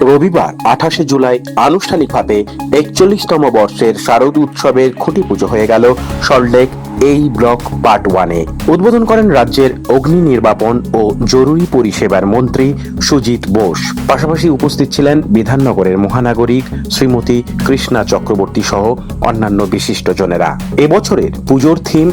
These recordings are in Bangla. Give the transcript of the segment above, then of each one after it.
রবিবার, আঠাশে জুলাই, আনুষ্ঠানিকভাবে একচল্লিশতম বর্ষের শারদ উৎসবের খুঁটি পুজো হয়ে গেল সল্টলেক এই ব্লক পার্ট ওয়ানে। উদ্বোধন করেন রাজ্যের অগ্নি নির্বাপন ও জরুরি পরিষেবার মন্ত্রী সুজিত বোস। পাশাপাশি উপস্থিত ছিলেন বিধাননগরের মহানাগরিক শ্রীমতী কৃষ্ণা চক্রবর্তী সহ অন্যান্য বিশিষ্টজনেরা এবছরের পুজোর থিম,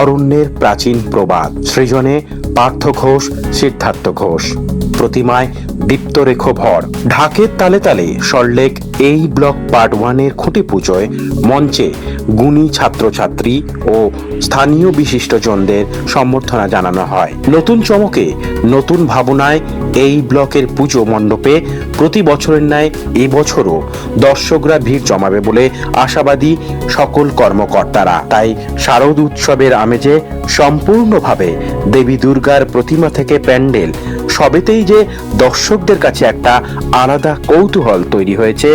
অরণ্যের প্রাচীন প্রবাদ। সৃজনে পার্থ ঘোষ, সিদ্ধার্থ ঘোষ। প্রতিমায় দীপ্তরেখ ভর। ঢাকের তালে তালে সল্টলেক এই ব্লক পার্ট ওয়ানের খুঁটি পুজোয় মঞ্চে গুণী ছাত্রছাত্রী ও স্থানীয় বিশিষ্টজনদের সম্বর্ধনা জানানো হয়। নতুন চমকে, নতুন ভাবনায় এই ব্লকের পুজো মণ্ডপে প্রতি বছরের ন্যায় এবছরও দর্শকরা ভিড় জমাবে বলে আশাবাদী সকল কর্মকর্তারা। তাই শারদ উৎসবের আমেজে সম্পূর্ণভাবে দেবী দুর্গার প্রতিমা থেকে প্যান্ডেল সবেতেই যে দর্শকদের কাছে একটা আলাদা কৌতূহল তৈরি হয়েছে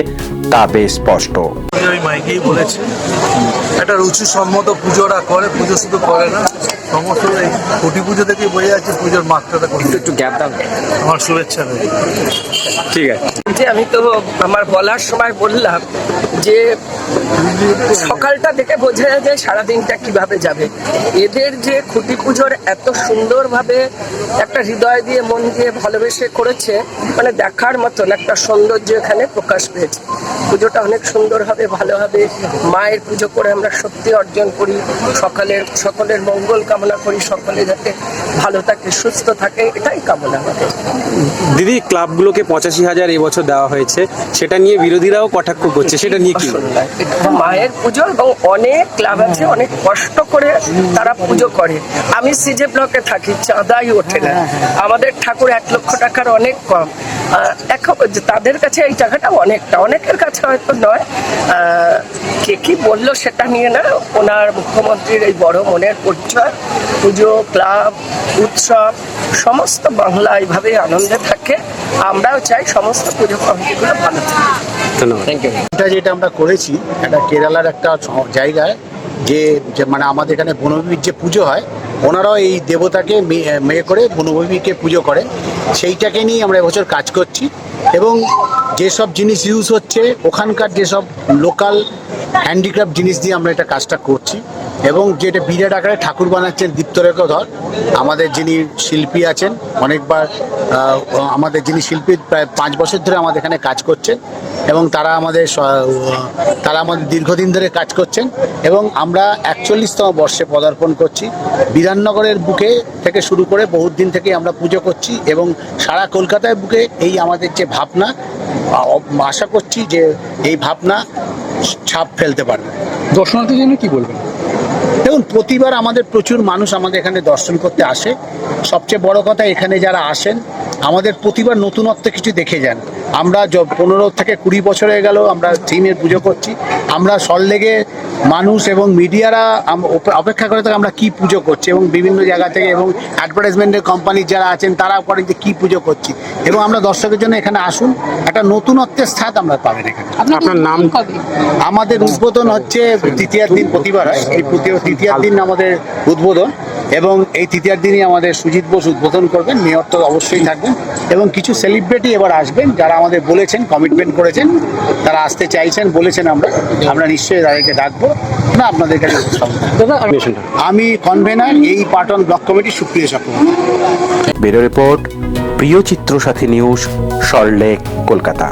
তা বেশ স্পষ্ট। মাইকেই বলেছে। একটা রুচিসম্মত পুজোরা করে পুজো শুধু করে না সমস্ত এই কোটি পুজো থেকেই বোঝা যাচ্ছে পুজোর মাত্রাটা করতে একটু গ্যাপ দাম আমার শুভেচ্ছা রইল। ঠিক আছে। যে আমি তো আমার বলার সময় বললাম যে সকালটা দেখে বোঝা যায় যে সারাদিনটা কীভাবে যাবে। এদের যে খুঁটি পুজোর এত সুন্দরভাবে একটা হৃদয় দিয়ে মন দিয়ে ভালোবেসে করেছে মানে দেখার মতন একটা সৌন্দর্য এখানে প্রকাশ পেয়েছে। পুজোটা অনেক সুন্দর হবে ভালো হবে। মায়ের পুজো করে আমরা সত্যি অর্জন করি। সকালের সকলের মঙ্গল কামনা করি সকলে যাতে ভালো থাকে সুস্থ থাকে এটাই কামনা দিদি ক্লাবগুলোকে পঁচাশি হাজার এবছর দেওয়া হয়েছে। সেটা নিয়ে বিরোধীরাও কটাক্ষ করছে, সেটা নিয়ে কি। মায়ের পুজো এবং অনেক ক্লাব আছে, অনেক কষ্ট করে তারা পুজো করে। আমি সিজে ব্লকে থাকি, চাঁদাই ওঠে না। আমাদের ঠাকুর এক লক্ষ টাকার অনেক কম। এখন তাদের কাছে এই টাকাটা অনেকটা, অনেকের কাছে হয়তো নয়। কে কি বলল সেটা নিয়ে না, ওনার মুখ্যমন্ত্রীর এই বড় মনের পরিচয়, পুজো, ক্লাব, উৎসব, সমস্ত বাংলা এইভাবে আনন্দে থাকে। আমরাও চাই সমস্ত পুজো কমিটিগুলো ভালো থাকে ধন্যবাদ। থ্যাংক ইউ এটা যেটা আমরা করেছি এটা কেরালার একটা জায়গায় যে যে মানে আমাদের এখানে বনবিবির যে পুজো হয় ওনারাও এই দেবতাকে মেয়ে করে বনভূমিকে পুজো করে। সেইটাকে নিয়ে আমরা এবছর কাজ করছি এবং যেসব জিনিস ইউজ হচ্ছে ওখানকার যেসব লোকাল হ্যান্ডিক্রাফট জিনিস দিয়ে আমরা এটা কাজটা করছি। এবং যেটা বিরাট আকারে ঠাকুর বানাচ্ছেন দীপ্তরেখ ধর, আমাদের যিনি শিল্পী আছেন, অনেকবার আমাদের যিনি শিল্পী প্রায় পাঁচ বছর ধরে আমাদের এখানে কাজ করছেন এবং তারা আমাদের তারা আমাদের দীর্ঘদিন ধরে কাজ করছেন এবং আমরা একচল্লিশতম বর্ষে পদার্পণ করছি। বিধাননগরের বুকে থেকে শুরু করে বহুত দিন থেকে আমরা পুজো করছি এবং সারা কলকাতার বুকে এই আমাদের যে ভাবনা আশা করছি যে এই ভাবনা ছাপ ফেলতে পারবে। দর্শনার্থীর জন্য কি বলবেন? দেখুন, প্রতিবার আমাদের প্রচুর মানুষ আমাদের এখানে দর্শন করতে আসে। সবচেয়ে বড় কথা, এখানে যারা আসেন, আমাদের প্রতিবার নতুনত্ব কিছু দেখে যান। আমরা পনেরো থেকে কুড়ি বছর হয়ে গেল আমরা থিমের পুজো করছি। আমরা সল্লেগে মানুষ এবং মিডিয়ারা অপেক্ষা করে থাকে আমরা কি পুজো করছি এবং বিভিন্ন জায়গা থেকে এবং অ্যাডভার্টাইজমেন্টের কোম্পানি যারা আছেন তারা করেন যে কী পুজো করছি। এবং আমরা দর্শকের জন্য এখানে আসুন একটা নতুনত্বের স্বাদ আমরা পাবেন এখানে। আপনার নাম? আমাদের উদ্বোধন হচ্ছে তৃতীয়ার দিন প্রতিবার হয়। এই তৃতীয়- তৃতীয়ার দিন আমাদের উদ্বোধন। এবং এই তৃতীয়ার দিনই আমাদের সুজিত বোস উদ্বোধন করবেন মেয়র তো অবশ্যই থাকবেন। এবং কিছু সেলিব্রিটি এবার আসবেন যারা আমাদের বলেছেন কমিটমেন্ট করেছেন তারা আসতে চাইছেন বলেছেন আমরা। আমরা নিশ্চয়ই তাদেরকে ডাকবো। না আপনাদের কাছে আমি আমি কনভেনার এই পাটন ব্লক কমিটি সুপ্রিয় চক্রবর্তী ব্যুরো রিপোর্ট প্রিয় চিত্র সাথী নিউজ সল্টলেক কলকাতা।